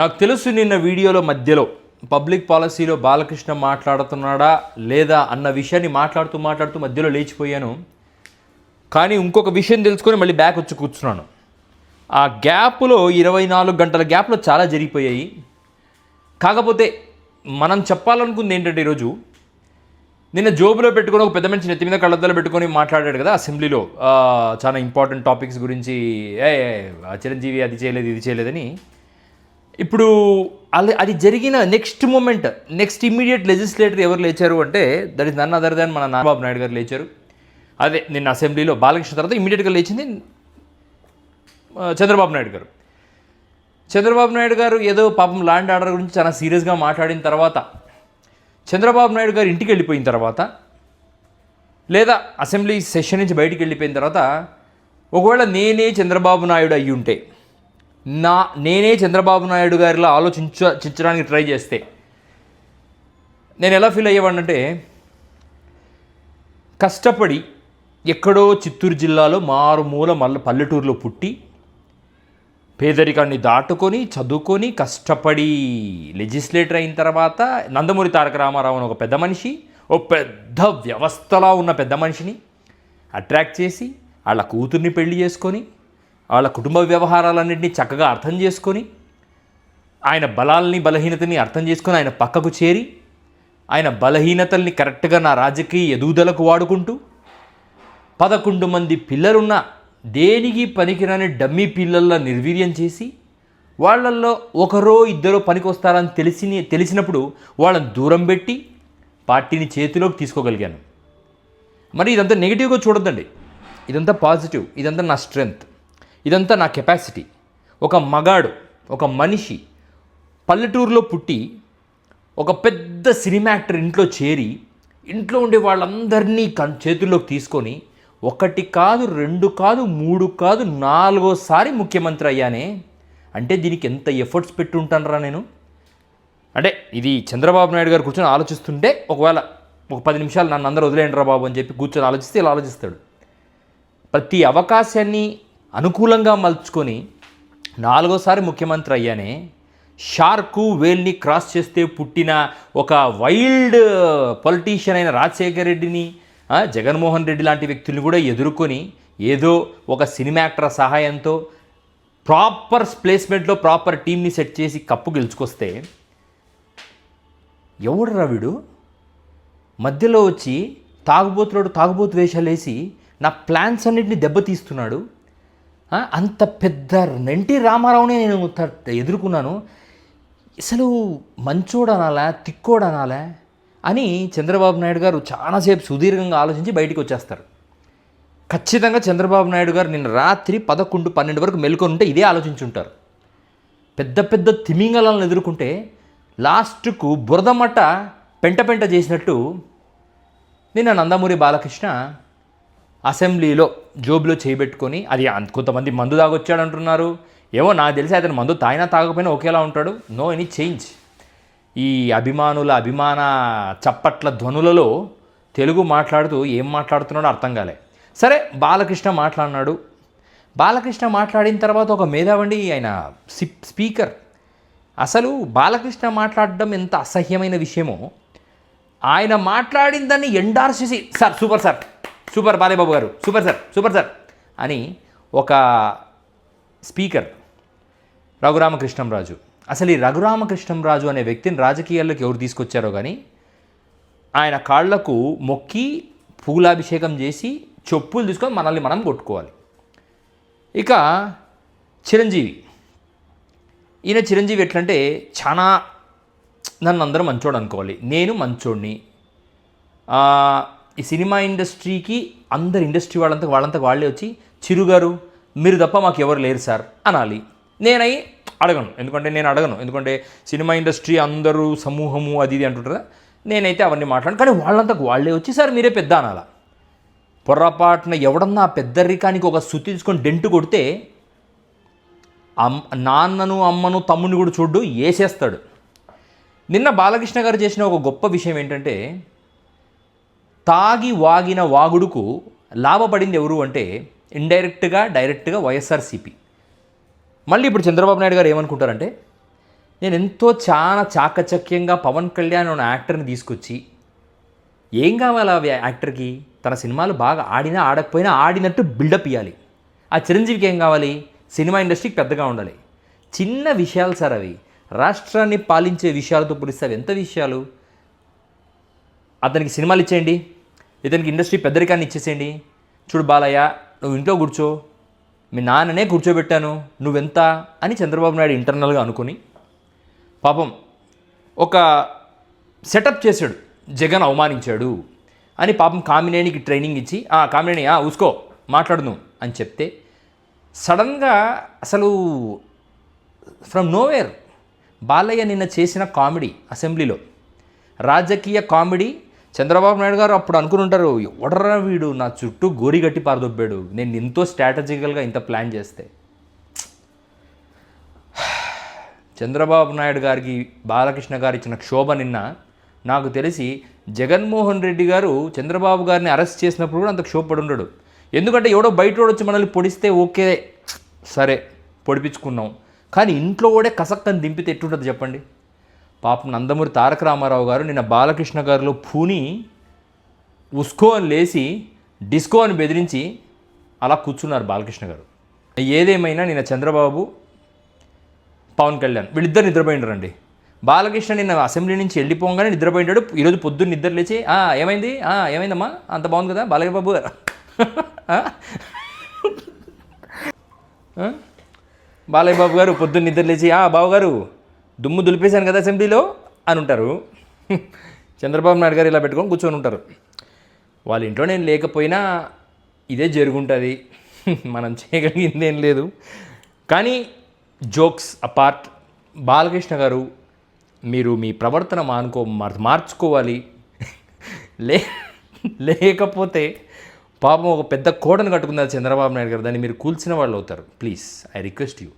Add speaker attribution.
Speaker 1: నాకు తెలుసు నిన్న వీడియోలో మధ్యలో పబ్లిక్ పాలసీలో బాలకృష్ణ మాట్లాడుతున్నాడా లేదా అన్న విషయాన్ని మాట్లాడుతూ మాట్లాడుతూ మధ్యలో లేచిపోయాను. కానీ ఇంకొక విషయం తెలుసుకొని మళ్ళీ బ్యాక్ వచ్చి కూర్చున్నాను. ఆ గ్యాప్లో ఇరవై నాలుగు గంటల గ్యాప్లో చాలా జరిగిపోయాయి. కాకపోతే మనం చెప్పాలనుకుంది ఏంటంటే ఈరోజు నిన్న జోబులో పెట్టుకొని ఒక పెద్ద మనిషి నెత్తి మీద కళ్ళద్దాలు పెట్టుకొని మాట్లాడాడు కదా అసెంబ్లీలో. చాలా ఇంపార్టెంట్ టాపిక్స్ గురించి ఏ చిరంజీవి అది చేయలేదు ఇది చేయలేదని. ఇప్పుడు అది అది జరిగిన next moment next immediate legislator ఎవరు లేచారు అంటే that is none other than మన నాగబాబు నాయుడు గారు లేచారు. అదే నిన్న అసెంబ్లీలో బాలకృష్ణ తర్వాత ఇమ్మీడియట్గా లేచింది చంద్రబాబు నాయుడు గారు. చంద్రబాబు నాయుడు గారు ఏదో పాపం ల్యాండ్ ఆర్డర్ గురించి చాలా సీరియస్గా మాట్లాడిన తర్వాత చంద్రబాబు నాయుడు గారు ఇంటికి వెళ్ళిపోయిన తర్వాత లేదా అసెంబ్లీ సెషన్ నుంచి బయటికి వెళ్ళిపోయిన తర్వాత ఒకవేళ నేనే చంద్రబాబు నాయుడు అయ్యి ఉంటే నా నేనే చంద్రబాబు నాయుడు గారిలో ఆలోచించ చించడానికి ట్రై చేస్తే నేను ఎలా ఫీల్ అయ్యేవాడినంటే కష్టపడి ఎక్కడో చిత్తూరు జిల్లాలో మారుమూల మల్ల పల్లెటూరులో పుట్టి పేదరికాన్ని దాటుకొని చదువుకొని కష్టపడి లెజిస్లేటర్ అయిన తర్వాత నందమూరి తారక రామారావు అని ఒక పెద్ద మనిషి ఓ పెద్ద వ్యవస్థలా ఉన్న పెద్ద మనిషిని అట్రాక్ట్ చేసి వాళ్ళ కూతుర్ని పెళ్ళి చేసుకొని వాళ్ళ కుటుంబ వ్యవహారాలన్నింటినీ చక్కగా అర్థం చేసుకొని ఆయన బలాల్ని బలహీనతని అర్థం చేసుకొని ఆయన పక్కకు చేరి ఆయన బలహీనతల్ని కరెక్ట్గా నా రాజకీయ ఎదుగుదలకు వాడుకుంటూ పదకొండు మంది పిల్లలున్న దేనికి పనికిరాని డమ్మీ పిల్లల్లా నిర్వీర్యం చేసి వాళ్ళల్లో ఒకరో ఇద్దరో పనికొస్తారని తెలిసి తెలిసినప్పుడు వాళ్ళని దూరం పెట్టి పార్టీని చేతిలోకి తీసుకోగలిగాను. మరి ఇదంతా నెగిటివ్గా చూడొద్దండి. ఇదంతా పాజిటివ్. ఇదంతా నా స్ట్రెంగ్త్. ఇదంతా నా కెపాసిటీ. ఒక మగాడు ఒక మనిషి పల్లెటూరులో పుట్టి ఒక పెద్ద సినిమా యాక్టర్ ఇంట్లో చేరి ఇంట్లో ఉండే వాళ్ళందరినీ కన్ చేతుల్లోకి తీసుకొని ఒకటి కాదు రెండు కాదు మూడు కాదు నాలుగోసారి ముఖ్యమంత్రి అయ్యానే. అంటే దీనికి ఎంత ఎఫర్ట్స్ పెట్టుంటానరా నేను? అంటే ఇది చంద్రబాబు నాయుడు గారు కూర్చొని ఆలోచిస్తుంటే ఒకవేళ ఒక పది నిమిషాలు నన్ను అందరూ వదిలేయండి రా బాబు అని చెప్పి కూర్చొని ఆలోచిస్తే ఇలా ఆలోచిస్తాడు. ప్రతి అవకాశాన్ని అనుకూలంగా మలుచుకొని నాలుగోసారి ముఖ్యమంత్రి అయ్యానే షార్కు వేల్ని క్రాస్ చేస్తే పుట్టిన ఒక వైల్డ్ పొలిటీషియన్ అయిన రాజశేఖర్ రెడ్డిని జగన్మోహన్ రెడ్డి లాంటి వ్యక్తుల్ని కూడా ఎదుర్కొని ఏదో ఒక సినిమా యాక్టర్ సహాయంతో ప్రాపర్ ప్లేస్మెంట్లో ప్రాపర్ టీంని సెట్ చేసి కప్పు గెలుచుకొస్తే ఎవడు రవిడు మధ్యలో వచ్చి తాగుబోతులోడు తాగుబోతు వేషాలు వేసి నా ప్లాన్స్ అన్నింటినీ దెబ్బతీస్తున్నాడు. అంత పెద్ద ఎన్టీ రామారావునే నేను ఎదుర్కొన్నాను. అసలు మంచోడనాలా తిక్కోడనాలా అని చంద్రబాబు నాయుడు గారు చాలాసేపు సుదీర్ఘంగా ఆలోచించి బయటికి వచ్చేస్తారు. ఖచ్చితంగా చంద్రబాబు నాయుడు గారు నిన్న రాత్రి పదకొండు పన్నెండు వరకు మెలుకొని ఉంటే ఇదే ఆలోచించుంటారు. పెద్ద పెద్ద తిమింగలాలను ఎదుర్కొంటే లాస్ట్కు బురదమట్ట పెంట పెంట చేసినట్టు. నిన్న నందమూరి బాలకృష్ణ అసెంబ్లీలో జోబులో చేయబెట్టుకొని అది కొంతమంది మందు తాగొచ్చాడు అంటున్నారు ఏమో నాకు తెలిసి అతను మందు తాగినా తాగకపోయినా ఒకేలా ఉంటాడు. నో ఎనీ చేంజ్ ఈ అభిమానుల అభిమాన చప్పట్ల ధ్వనులలో తెలుగు మాట్లాడుతూ ఏం మాట్లాడుతున్నాడో అర్థం కాలే. సరే బాలకృష్ణ మాట్లాడినాడు. బాలకృష్ణ మాట్లాడిన తర్వాత ఒక మేధావండి ఆయన సిప్ స్పీకర్. అసలు బాలకృష్ణ మాట్లాడడం ఎంత అసహ్యమైన విషయమో. ఆయన మాట్లాడిన దాన్ని ఎండార్స్ చేసి సార్ సూపర్ సార్. సూపర్ బాలేబాబు గారు. Super sir super sir. అని ఒక స్పీకర్ రఘురామకృష్ణంరాజు. అసలు ఈ రఘురామకృష్ణంరాజు అనే వ్యక్తిని రాజకీయాల్లోకి ఎవరు తీసుకొచ్చారో కానీ ఆయన కాళ్ళకు మొక్కి పూలాభిషేకం చేసి చెప్పులు తీసుకొని మనల్ని మనం కొట్టుకోవాలి. ఇక చిరంజీవి. ఈయన చిరంజీవి ఎట్లంటే చాలా నన్ను అందరూ మంచోడు అనుకోవాలి. నేను మంచోడిని. ఈ సినిమా ఇండస్ట్రీకి అందరు ఇండస్ట్రీ వాళ్ళంతా వాళ్ళంతా వాళ్ళే వచ్చి చిరుగారు మీరు తప్ప మాకు ఎవరు లేరు సార్ అనాలి. నేనై అడగను. ఎందుకంటే నేను అడగను. ఎందుకంటే సినిమా ఇండస్ట్రీ అందరూ సమూహము అది ఇది అంటుంటారు నేనైతే అవన్నీ మాట్లాడను. కానీ వాళ్ళంతా వాళ్ళే వచ్చి సార్ మీరే పెద్ద అనాల. పొర్రపాటున ఎవడన్నా పెద్ద పెద్దరికానికి ఒక సుత్తి తీసుకొని డెంటు కొడితే అమ్ నాన్నను అమ్మను తమ్ముని కూడా చూడ్డు వేసేస్తాడు నిన్న బాలకృష్ణ గారు చేసిన ఒక గొప్ప విషయం ఏంటంటే తాగి వాగిన వాగుడుకు లాభపడింది ఎవరు అంటే ఇండైరెక్ట్గా డైరెక్ట్గా వైఎస్ఆర్సీపీ. మళ్ళీ ఇప్పుడు చంద్రబాబు నాయుడు గారు ఏమనుకుంటారంటే నేను ఎంతో చాలా చాకచక్యంగా పవన్ కళ్యాణ్ అనే యాక్టర్ని తీసుకొచ్చి ఏం కావాలి ఆ యాక్టర్కి? తన సినిమాలు బాగా ఆడినా ఆడకపోయినా ఆడినట్టు బిల్డప్ ఇవ్వాలి ఆ చిరంజీవికి ఏం కావాలి? సినిమా ఇండస్ట్రీకి పెద్దగా ఉండాలి. చిన్న విషయాలు సార్ అవి. రాష్ట్రాన్ని పాలించే విషయాలతో పోలిస్తే అవి ఎంత విషయాలు? అతనికి సినిమాలు ఇచ్చేయండి. ఇతనికి ఇండస్ట్రీ పెద్దరికాన్ని ఇచ్చేసేయండి. చూడు బాలయ్య నువ్వు ఇంట్లో కూర్చో. మీ నాన్ననే కూర్చోబెట్టాను. నువ్వెంత? అని చంద్రబాబు నాయుడు ఇంటర్నల్గా అనుకుని పాపం ఒక సెటప్ చేశాడు. జగన్ అవమానించాడు అని పాపం కామినేనికి ట్రైనింగ్ ఇచ్చి ఆ కామినేని ఆ ఉసుకో మాట్లాడును అని చెప్తే సడన్గా అసలు ఫ్రమ్ నోవేర్ బాలయ్య నిన్న చేసిన కామెడీ అసెంబ్లీలో రాజకీయ కామెడీ చంద్రబాబు నాయుడు గారు అప్పుడు అనుకుని ఉంటారు ఎవడరా వీడు? నా చుట్టూ గోరిగట్టి పారదొబ్బాడు. నేను ఎంతో స్ట్రాటజికల్గా ఇంత ప్లాన్ చేస్తే. చంద్రబాబు నాయుడు గారికి బాలకృష్ణ గారు ఇచ్చిన క్షోభ నిన్న నాకు తెలిసి జగన్మోహన్ రెడ్డి గారు చంద్రబాబు గారిని అరెస్ట్ చేసినప్పుడు కూడా అంత క్షోభపడి ఉండడు. ఎందుకంటే ఎవడో బయట వచ్చి మనల్ని పొడిస్తే ఓకే సరే పొడిపించుకున్నాం. కానీ ఇంట్లో కూడా కసక్కని దింపితే ఎట్టుంటుంది చెప్పండి? పాపం నందమూరి తారక రామారావు గారు నిన్న బాలకృష్ణ గారిలో పూని ఉస్కో అని లేచి డిస్కో అని బెదిరించి అలా కూర్చున్నారు బాలకృష్ణ గారు. ఏదేమైనా నిన్న చంద్రబాబు పవన్ కళ్యాణ్ వీళ్ళిద్దరు నిద్రపోయినారండి బాలకృష్ణ నిన్న అసెంబ్లీ నుంచి వెళ్ళిపోగానే నిద్రపోయినాడు ఈరోజు పొద్దున్న నిద్ర లేచి "ఆ, ఏమైంది? ఏమైందమ్మా? అంత బాగుంది కదా బాలయ్య బాబు గారు. బాలయ్య బాబు గారు పొద్దున్న నిద్ర లేచి "ఆ, బాబు గారు దుమ్ము దులిపేశాను కదా అసెంబ్లీలో అని ఉంటారు. చంద్రబాబు నాయుడు గారు ఇలా పెట్టుకొని కూర్చొని ఉంటారు. వాళ్ళ ఇంట్లో నేను లేకపోయినా ఇదే జరుగుంటుంది. మనం చేయగలిగింది ఏం లేదు. కానీ జోక్స్ అపార్ట్ బాలకృష్ణ గారు మీరు మీ ప్రవర్తన మానుకో మార్- మార్చుకోవాలి. లే లేకపోతే పాపం ఒక పెద్ద కోటను కట్టుకున్నారు చంద్రబాబు నాయుడు గారు. దాన్ని మీరు కూల్చిన వాళ్ళు అవుతారు. Please I request you.